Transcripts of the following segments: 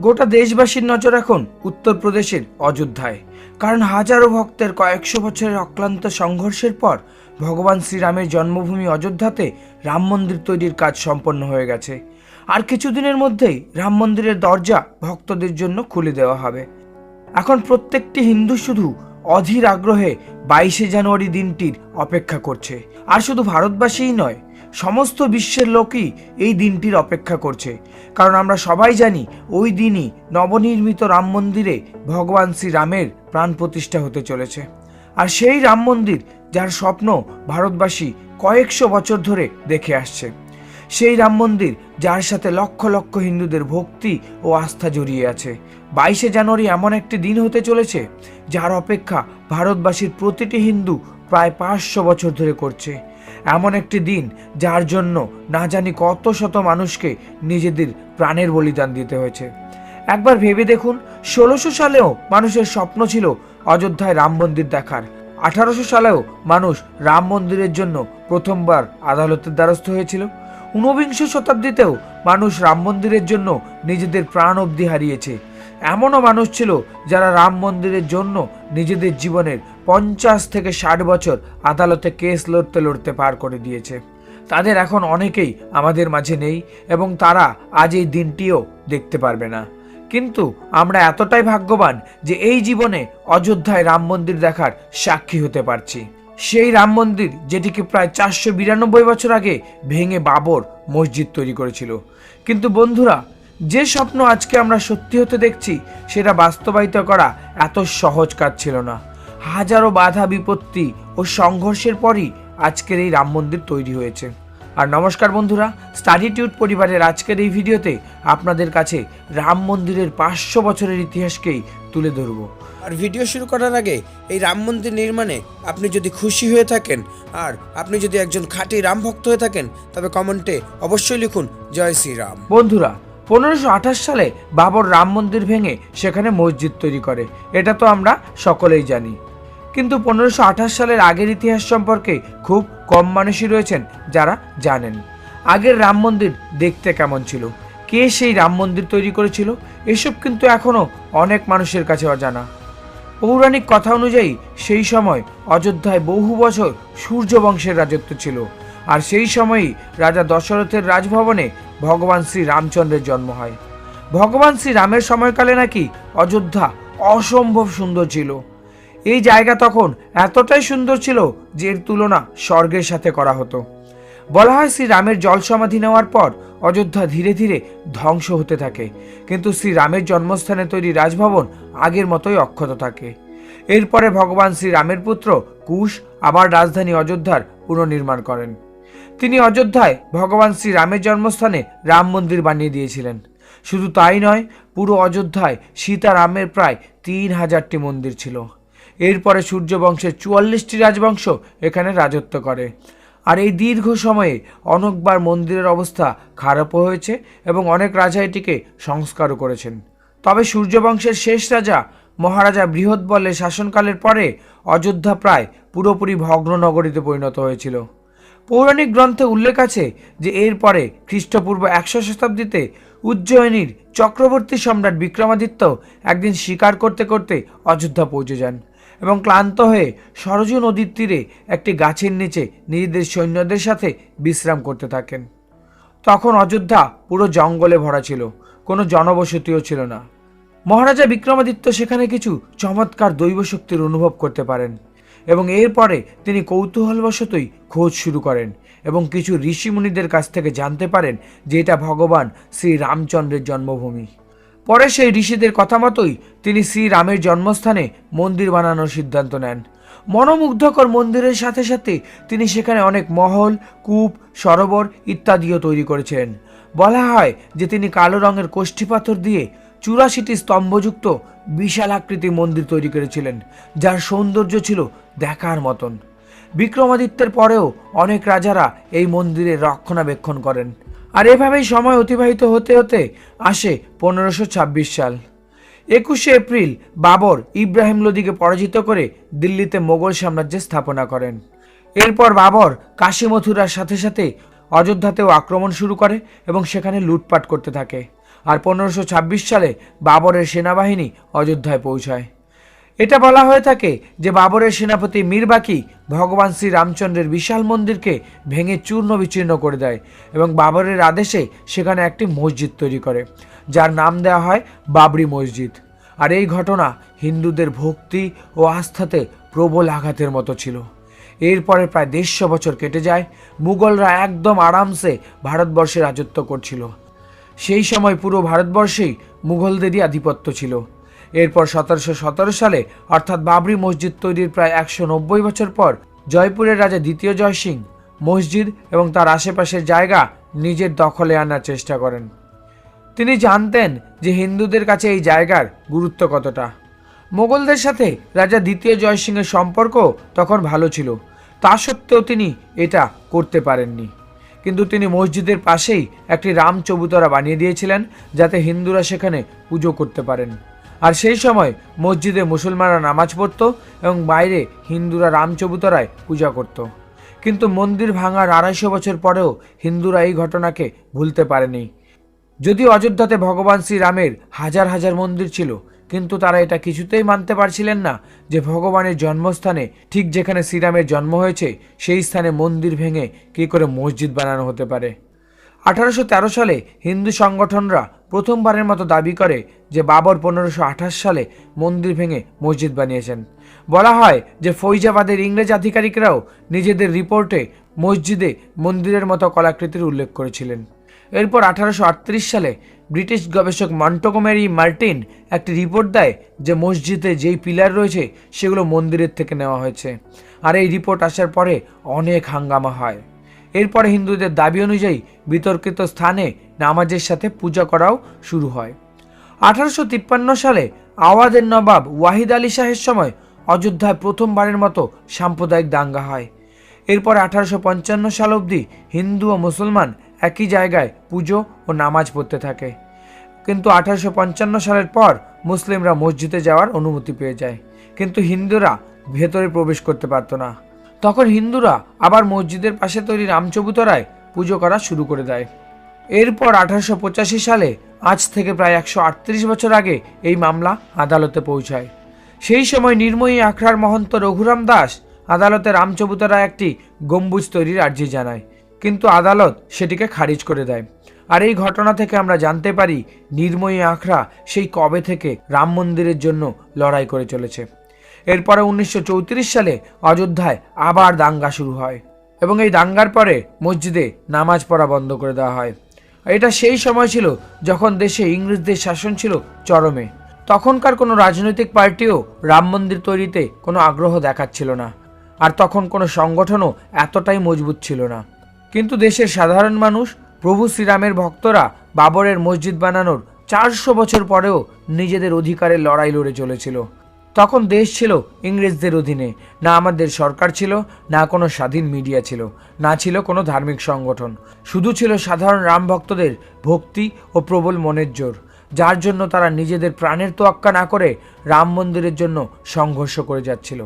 গোটা দেশবাসীর নজর এখন উত্তরপ্রদেশের অযোধ্যায়। কারণ হাজারো ভক্তের কয়েকশো বছরের অক্লান্ত সংঘর্ষের পর ভগবান শ্রীরামের জন্মভূমি অযোধ্যাতে রাম মন্দির তৈরির কাজ সম্পন্ন হয়ে গেছে। আর কিছুদিনের মধ্যেই রাম মন্দিরের দরজা ভক্তদের জন্য খুলে দেওয়া হবে। এখন প্রত্যেকটি হিন্দু শুধু অধীর আগ্রহে বাইশে জানুয়ারি দিনটির অপেক্ষা করছে। আর শুধু ভারতবাসীই নয় সমস্ত বিশ্বের লোকই এই দিনটির অপেক্ষা করছে। কারণ আমরা সবাই জানি, ওই দিনই নবনির্মিত রাম মন্দিরে ভগবান শ্রীরামের প্রাণ প্রতিষ্ঠা হতে চলেছে। আর সেই রাম মন্দির, যার স্বপ্ন ভারতবাসী কয়েকশো বছর ধরে দেখে আসছে। সেই রাম মন্দির, যার সাথে লক্ষ লক্ষ হিন্দুদের ভক্তি ও আস্থা জড়িয়ে আছে। বাইশে জানুয়ারি এমন একটি দিন হতে চলেছে, যার অপেক্ষা ভারতবাসীর প্রতিটি হিন্দু প্রায় পাঁচশো বছর ধরে করছে। এমন একটি দিন যার জন্য না জানি কত শত মানুষকে নিজেদের প্রাণের বলিদান দিতে হয়েছে। একবার ভেবে দেখুন, ষোলোশো সালেও মানুষের স্বপ্ন ছিল অযোধ্যায় রাম মন্দির দেখার। আঠারোশো সালেও মানুষ রাম মন্দিরের জন্য প্রথমবার আদালতের দ্বারস্থ হয়েছিল। ঊনবিংশ শতাব্দীতেও মানুষ রাম মন্দিরের জন্য নিজেদের প্রাণ অবধি হারিয়েছে। এমনও মানুষ ছিল যারা রাম মন্দিরের জন্য নিজেদের জীবনের পঞ্চাশ থেকে ষাট বছর আদালতে কেস লড়তে লড়তে পার করে দিয়েছে। তাদের এখন অনেকেই আমাদের মাঝে নেই এবং তারা আজ এই দিনটিও দেখতে পারবে না। কিন্তু আমরা এতটাই ভাগ্যবান যে এই জীবনে অযোধ্যায় রাম মন্দির দেখার সাক্ষী হতে পারছি। সেই রাম মন্দির যেটিকে প্রায় চারশো বিরানব্বই বছর আগে ভেঙে বাবর মসজিদ তৈরি করেছিল। কিন্তু বন্ধুরা, যে স্বপ্ন আজকে আমরা সত্যি হতে দেখছি, সেটা বাস্তবায়িত করা এত সহজ কাজ ছিল না। হাজারো বাধা বিপত্তি ও সংঘর্ষের পরই আজকের এই রাম মন্দির তৈরি হয়েছে। আর নমস্কার বন্ধুরা স্টাডিটিউড পরিবারের আজকের এই ভিডিওতে আপনাদের কাছে রাম মন্দিরের পাঁচশো বছরের ইতিহাসকেই তুলে ধরবো। আর ভিডিও শুরু করার আগে এই রাম মন্দির নির্মাণে আপনি যদি খুশি হয়ে থাকেন আর আপনি যদি একজন খাঁটি রাম ভক্ত হয়ে থাকেন তবে কমেন্টে অবশ্যই লিখুন জয় শ্রীরাম বন্ধুরা পনেরোশো আঠাশ সালে বাবর রাম মন্দির ভেঙে সেখানে মসজিদ তৈরি করে। এটা তো আমরা সকলেই জানি। কিন্তু পনেরোশো সালের আগের ইতিহাস সম্পর্কে খুব কম মানুষই রয়েছেন যারা জানেন। আগের রাম মন্দির দেখতে কেমন ছিল? কে সেই রাম মন্দির তৈরি করেছিল? এসব কিন্তু এখনও অনেক মানুষের কাছে অজানা। পৌরাণিক কথা অনুযায়ী সেই সময় অযোধ্যায় বহু বছর সূর্য বংশের রাজত্ব ছিল। আর সেই সময়ই রাজা দশরথের রাজভবনে ভগবান শ্রী রামচন্দ্রের জন্ম হয়। ভগবান শ্রী রামের সময়কালে নাকি অযোধ্যা অসম্ভব সুন্দর ছিল। এই জায়গা তখন এতটাই সুন্দর ছিল যে এর তুলনা স্বর্গের সাথে করা হতো। বলা হয় শ্রী রামের জল সমাধি নেওয়ার পর অযোধ্যা ধীরে ধীরে ধ্বংস হতে থাকে। কিন্তু শ্রী রামের জন্মস্থানে তৈরি রাজভবন আগের মতোই অক্ষত থাকে। এরপরে ভগবান শ্রী রামের পুত্র কুশ আবার রাজধানী অযোধ্যার পুনর্নির্মাণ করেন। তিনি অযোধ্যায় ভগবান শ্রী রামের জন্মস্থানে রাম মন্দির বানিয়ে দিয়েছিলেন। শুধু তাই নয়, পুরো অযোধ্যায় সীতা রামের প্রায় তিন হাজারটি মন্দির ছিল। এরপরে সূর্যবংশের চুয়াল্লিশটি রাজবংশ এখানে রাজত্ব করে। আর এই দীর্ঘ সময়ে অনেকবার মন্দিরের অবস্থা খারাপও হয়েছে এবং অনেক রাজা এটিকে সংস্কারও করেছেন। তবে সূর্যবংশের শেষ রাজা মহারাজা বৃহৎ বলে শাসনকালের পরে অযোধ্যা প্রায় পুরোপুরি ভগ্ন নগরীতে পরিণত হয়েছিল। পৌরাণিক গ্রন্থে উল্লেখ আছে যে এরপরে খ্রিস্টপূর্ব একশো শতাব্দীতে উজ্জয়িনীর চক্রবর্তী সম্রাট বিক্রমাদিত্য একদিন শিকার করতে করতে অযোধ্যা পৌঁছে যান। এবং ক্লান্ত হয়ে সরজু নদীর তীরে একটি গাছের নিচে নিজেদের সৈন্যদের সাথে বিশ্রাম করতে থাকেন। তখন অযোধ্যা পুরো জঙ্গলে ভরা ছিল, কোনো জনবসতিও ছিল না। মহারাজা বিক্রমাদিত্য সেখানে কিছু চমৎকার দৈব শক্তির অনুভব করতে পারেন এবং এরপরে তিনি কৌতূহলবশতই খোঁজ শুরু করেন এবং কিছু ঋষিমুনিদের কাছ থেকে জানতে পারেন যে এটা ভগবান শ্রী রামচন্দ্রের জন্মভূমি। পরে সেই ঋষিদের কথা মতোই তিনি শ্রী রামের জন্মস্থানে মন্দির বানানোর সিদ্ধান্ত নেন। মনোমুগ্ধকর মন্দিরের সাথে সাথে তিনি সেখানে অনেক মহল, কূপ, সরোবর ইত্যাদিও তৈরি করেছেন বলা হয় যে তিনি কালো রঙের কোষ্ঠী পাথর দিয়ে চুরাশিটি স্তম্ভযুক্ত বিশাল আকৃতি মন্দির তৈরি করেছিলেন, যার সৌন্দর্য ছিল দেখার মতন। বিক্রমাদিত্যের পরেও অনেক রাজারা এই মন্দিরের রক্ষণাবেক্ষণ করেন। আর এভাবেই সময় অতিবাহিত হতে হতে আসে পনেরোশো ছাব্বিশ সাল। একুশে এপ্রিল বাবর ইব্রাহিম লোদিকে পরাজিত করে দিল্লিতে মোগল সাম্রাজ্য স্থাপনা করেন। এরপর বাবর কাশী মথুরার সাথে সাথে অযোধ্যাতেও আক্রমণ শুরু করে এবং সেখানে লুটপাট করতে থাকে। আর পনেরোশো সালে বাবরের সেনাবাহিনী অযোধ্যায় পৌঁছায়। এটা বলা হয়ে থাকে যে বাবরের সেনাপতি মীরবাকি ভগবান শ্রী রামচন্দ্রের বিশাল মন্দিরকে ভেঙে চূর্ণ বিচূর্ণ করে দেয় এবং বাবরের আদেশে সেখানে একটি মসজিদ তৈরি করে, যার নাম দেওয়া হয় বাবরি মসজিদ। আর এই ঘটনা হিন্দুদের ভক্তি ও আস্থাতে প্রবল আঘাতের মতো ছিল। এরপরে প্রায় দেড়শো বছর কেটে যায়, মুঘলরা একদম আরামসে ভারতবর্ষে রাজত্ব করছিল। সেই সময় পুরো ভারতবর্ষেই মুঘলদেরই আধিপত্য ছিল। এরপর সতেরোশো সতেরো সালে, অর্থাৎ বাবরি মসজিদ তৈরির প্রায় একশো নব্বই বছর পর, জয়পুরের রাজা দ্বিতীয় জয় সিং মসজিদ এবং তার আশেপাশের জায়গা নিজের দখলে আনার চেষ্টা করেন। তিনি জানতেন যে হিন্দুদের কাছে এই জায়গার গুরুত্ব কতটা। মোগলদের সাথে রাজা দ্বিতীয় জয়সিংহের সম্পর্ক তখন ভালো ছিল, তা সত্ত্বেও তিনি এটা করতে পারেননি। কিন্তু তিনি মসজিদের পাশেই একটি রাম চবুতরা বানিয়ে দিয়েছিলেন, যাতে হিন্দুরা সেখানে পুজো করতে পারেন। আর সেই সময় মসজিদে মুসলমানরা নামাজ পড়তো এবং বাইরে হিন্দুরা রাম চবুতরায় পূজা করত। কিন্তু মন্দির ভাঙার আড়াইশো বছর পরেও হিন্দুরা এই ঘটনাকে ভুলতে পারেনি। যদিও অযোধ্যাতে ভগবান শ্রীরামের হাজার হাজার মন্দির ছিল, কিন্তু তারা এটা কিছুতেই মানতে পারছিলেন না যে ভগবানের জন্মস্থানে ঠিক যেখানে শ্রীরামের জন্ম হয়েছে, সেই স্থানে মন্দির ভেঙে কী করে মসজিদ বানানো হতে পারে। আঠারোশো তেরো সালে হিন্দু সংগঠনরা প্রথমবারের মতো দাবি করে যে বাবর পনেরোশো সালে মন্দির ভেঙে মসজিদ বানিয়েছেন। বলা হয় যে ফৈজাবাদের ইংরেজ আধিকারিকরাও নিজেদের রিপোর্টে মসজিদে মন্দিরের মতো কলাকৃতির উল্লেখ করেছিলেন। এরপর আঠারোশো আটত্রিশ সালে ব্রিটিশ গবেষক মন্টগোমেরি মার্টিন একটি রিপোর্ট দেয় যে মসজিদে যেই পিলার রয়েছে সেগুলো মন্দিরের থেকে নেওয়া হয়েছে। আর এই রিপোর্ট আসার পরে অনেক হাঙ্গামা হয়। এরপরে হিন্দুদের দাবি অনুযায়ী বিতর্কিত স্থানে নামাজের সাথে পূজা করাও শুরু হয়। আঠারোশো তিপ্পান্ন সালে আওয়াদের নবাব ওয়াহিদ আলী শাহের সময় অযোধ্যায় প্রথমবারের মতো সাম্প্রদায়িক দাঙ্গা হয়। এরপর আঠারোশো পঞ্চান্ন সাল অবধি হিন্দু ও মুসলমান একই জায়গায় পুজো ও নামাজ পড়তে থাকে। কিন্তু আঠারোশো পঞ্চান্ন সালের পর মুসলিমরা মসজিদে যাওয়ার অনুমতি পেয়ে যায়। কিন্তু হিন্দুরা ভেতরে প্রবেশ করতে পারতো না। তখন হিন্দুরা আবার মসজিদের পাশে তৈরি রামচবুতরায় পুজো করা শুরু করে দেয়। এরপর আঠারোশো পঁচাশি সালে, আজ থেকে প্রায় একশো আটত্রিশ বছর আগে এই মামলা আদালতে পৌঁছায়। সেই সময় নির্ময়ী আখড়ার মহন্ত রঘুরাম দাস আদালতে রামচবুতরা একটি গম্বুজ তৈরির আর্জি জানায়। কিন্তু আদালত সেটিকে খারিজ করে দেয়। আর এই ঘটনা থেকে আমরা জানতে পারি, নির্ময়ী আখড়া সেই কবে থেকে রাম মন্দিরের জন্য লড়াই করে চলেছে। এরপরে উনিশশো চৌত্রিশ সালে অযোধ্যায় আবার দাঙ্গা শুরু হয় এবং এই দাঙ্গার পরে মসজিদে নামাজ পড়া বন্ধ করে দেওয়া হয়। এটা সেই সময় ছিল যখন দেশে ইংরেজদের শাসন ছিল চরমে। তখনকার কোনো রাজনৈতিক পার্টিও রাম মন্দির তৈরিতে কোনো আগ্রহ দেখাচ্ছিল না। আর তখন কোনো সংগঠনও এতটাই মজবুত ছিল না। কিন্তু দেশের সাধারণ মানুষ, প্রভু শ্রীরামের ভক্তরা বাবরের মসজিদ বানানোর চারশো বছর পরেও নিজেদের অধিকারের লড়াই লড়ে চলেছিল। তখন দেশ ছিল ইংরেজদের অধীনে। না আমাদের সরকার ছিল, না কোনো স্বাধীন মিডিয়া ছিল, না ছিল কোনো ধার্মিক সংগঠন। শুধু ছিল সাধারণ রাম ভক্তদের ভক্তি ও প্রবল মনের জোর, যার জন্য তারা নিজেদের প্রাণের তোয়াক্কা না করে রাম মন্দিরের জন্য সংঘর্ষ করে যাচ্ছিল।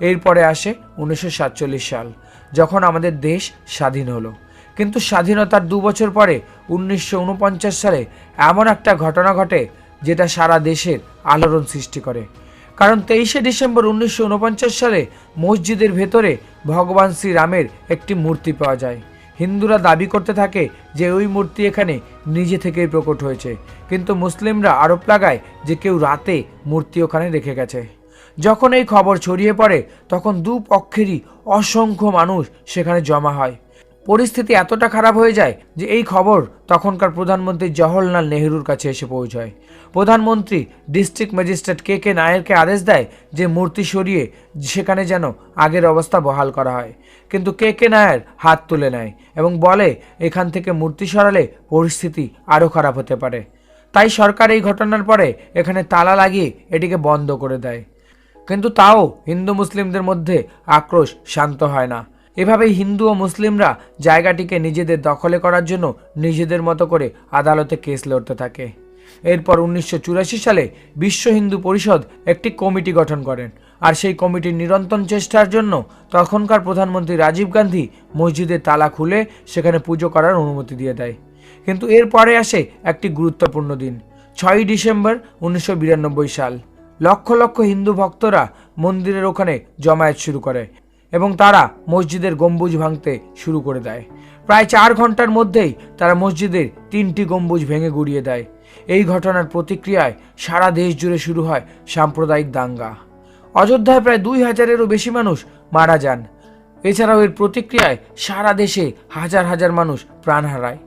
এরপরে আসে উনিশশো সাতচল্লিশ সাল, যখন আমাদের দেশ স্বাধীন হলো। কিন্তু স্বাধীনতার দু বছর পরে উনিশশো উনপঞ্চাশ সালে এমন একটা ঘটনা ঘটে, যেটা সারা দেশের আলোড়ন সৃষ্টি করে। কারণ তেইশে ডিসেম্বর উনিশশো উনপঞ্চাশ সালে মসজিদের ভেতরে ভগবান শ্রীরামের একটি মূর্তি পাওয়া যায়। হিন্দুরা দাবি করতে থাকে যে ওই মূর্তি এখানে নিজে থেকেই প্রকট হয়েছে। কিন্তু মুসলিমরা আরোপ লাগায় যে কেউ রাতে মূর্তি ওখানে রেখে গেছে। যখন এই খবর ছড়িয়ে পড়ে, তখন দু পক্ষেরই অসংখ্য মানুষ সেখানে জমা হয়। পরিস্থিতি এতটা খারাপ হয়ে যায় যে এই খবর তখনকার প্রধানমন্ত্রী জওহরলাল নেহরুর কাছে এসে পৌঁছায়। প্রধানমন্ত্রী ডিস্ট্রিক্ট ম্যাজিস্ট্রেট কে কে নায়েরকে আদেশ দেয় যে মূর্তি সরিয়ে সেখানে যেন আগের অবস্থা বহাল করা হয়। কিন্তু কে কে নায়ের হাত তুলে নেয় এবং বলে, এখান থেকে মূর্তি সরালে পরিস্থিতি আরও খারাপ হতে পারে। তাই সরকার এই ঘটনার পরে এখানে তালা লাগিয়ে এটিকে বন্ধ করে দেয়। কিন্তু তাও হিন্দু মুসলিমদের মধ্যে আক্রোশ শান্ত হয় না। এভাবেই হিন্দু ও মুসলিমরা জায়গাটিকে নিজেদের দখলে করার জন্য নিজেদের মতো করে আদালতে কেস লড়তে থাকে। এরপর উনিশশো চুরাশি সালে বিশ্ব হিন্দু পরিষদ একটি কমিটি গঠন করেন আর সেই কমিটির নিরন্তর চেষ্টার জন্য তখনকার প্রধানমন্ত্রী রাজীব গান্ধী মসজিদের তালা খুলে সেখানে পুজো করার অনুমতি দিয়ে দেয়। কিন্তু এরপরে আসে একটি গুরুত্বপূর্ণ দিন, ছয়ই ডিসেম্বর উনিশশো বিরানব্বই সাল। লক্ষ লক্ষ হিন্দু ভক্তরা মন্দিরের ওখানে জমায়েত শুরু করে এবং তারা মসজিদের গম্বুজ ভাঙতে শুরু করে দেয়। প্রায় চার ঘণ্টার মধ্যেই তারা মসজিদের তিনটি গম্বুজ ভেঙে গুড়িয়ে দেয়। এই ঘটনার প্রতিক্রিয়ায় সারা দেশ জুড়ে শুরু হয় সাম্প্রদায়িক দাঙ্গা। অযোধ্যায় প্রায় দুই হাজারেরও বেশি মানুষ মারা যান। এছাড়াও এর প্রতিক্রিয়ায় সারা দেশে হাজার হাজার মানুষ প্রাণ হারায়।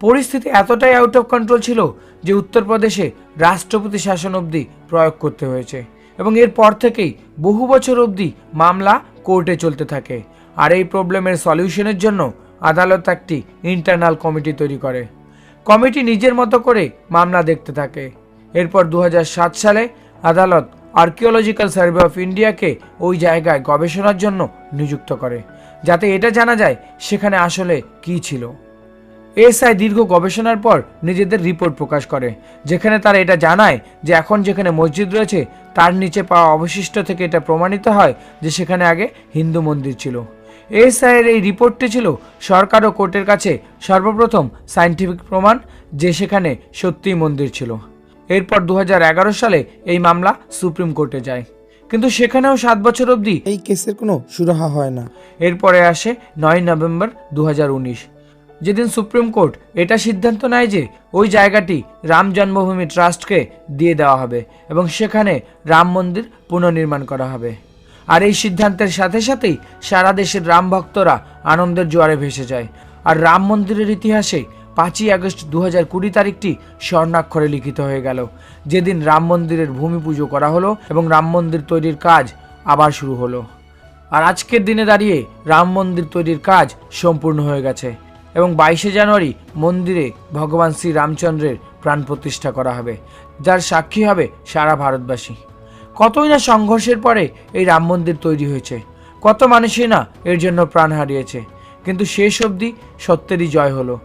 পরিস্থিতি এতটাই আউট অফ কন্ট্রোল ছিল যে উত্তরপ্রদেশে রাষ্ট্রপতি শাসন অবধি প্রয়োগ করতে হয়েছে এবং এরপর থেকেই বহু বছর অবধি মামলা কোর্টে চলতে থাকে। আর এই প্রবলেমের সলিউশনের জন্য আদালত একটি ইন্টারনাল কমিটি তৈরি করে। কমিটি নিজের মতো করে মামলা দেখতে থাকে। এরপর দু হাজার সাত সালে আদালত আর্কিওলজিক্যাল সার্ভে অফ ইন্ডিয়াকে ওই জায়গায় গবেষণার জন্য নিযুক্ত করে, যাতে এটা জানা যায় সেখানে আসলে কী ছিল। এসআই দীর্ঘ গবেষণার পর নিজেদের রিপোর্ট প্রকাশ করে, যেখানে তারা এটা জানায় যে এখন যেখানে মসজিদ রয়েছে তার নিচে পাওয়া অবশিষ্ট থেকে এটা প্রমাণিত হয় যে সেখানে আগে হিন্দু মন্দির ছিল। এসআইয়ের এই রিপোর্টটি ছিল সরকার ও কোর্টের কাছে সর্বপ্রথম সায়েন্টিফিক প্রমাণ যে সেখানে সত্যিই মন্দির ছিল। এরপর দু হাজার এগারো সালে এই মামলা সুপ্রিম কোর্টে যায়। কিন্তু সেখানেও সাত বছর অবধি এই কেসের কোনো সুরাহা হয় না। এরপরে আসে নয় নভেম্বর দু হাজার উনিশ। যেদিন সুপ্রিম কোর্ট এটা সিদ্ধান্ত নেয় যে ওই জায়গাটি রাম জন্মভূমি ট্রাস্টকে দিয়ে দেওয়া হবে এবং সেখানে রাম মন্দির পুনর্নির্মাণ করা হবে। আর এই সিদ্ধান্তের সাথে সাথেই সারা দেশের রাম ভক্তরা আনন্দের জোয়ারে ভেসে যায়। আর রাম মন্দিরের ইতিহাসে পাঁচই আগস্ট দু হাজার কুড়ি তারিখটি স্বর্ণাক্ষরে লিখিত হয়ে গেল। যেদিন রাম মন্দিরের ভূমি পুজো করা হলো এবং রাম মন্দির তৈরির কাজ আবার শুরু হলো। আর আজকের দিনে দাঁড়িয়ে রাম মন্দির তৈরির কাজ সম্পূর্ণ হয়ে গেছে। এবং বাইশে জানুয়ারি মন্দিরে ভগবান শ্রী রামচন্দ্রের প্রাণ প্রতিষ্ঠা করা হবে, যার সাক্ষী হবে সারা ভারতবাসী। কতই না সংঘর্ষের পরে এই রাম মন্দির তৈরি হয়েছে, কত মানুষই না এর জন্য প্রাণ হারিয়েছে। কিন্তু শেষ অবধি সত্যেরই জয় হলো।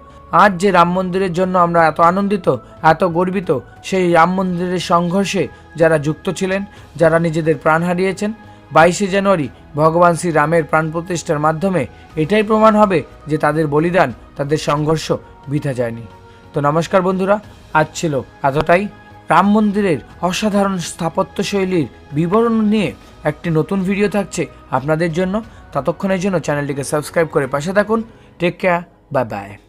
আজ যে রাম মন্দিরের জন্য আমরা এত আনন্দিত, এত গর্বিত, সেই রাম মন্দিরের সংঘর্ষে যারা যুক্ত ছিলেন, যারা নিজেদের প্রাণ হারিয়েছেন, বাইশে জানুয়ারি ভগবান শ্রী রামের প্রাণ প্রতিষ্ঠার মাধ্যমে এটাই প্রমাণ হবে যে তাদের বলিদান, তাদের সংঘর্ষ বৃথা যায়নি। তো নমস্কার বন্ধুরা, আজ ছিল এতটাই। রাম মন্দিরের অসাধারণ স্থাপত্য শৈলীর বিবরণ নিয়ে একটি নতুন ভিডিও থাকছে আপনাদের জন্য। ততক্ষণের জন্য চ্যানেলটিকে সাবস্ক্রাইব করে পাশে থাকুন। Take care bye bye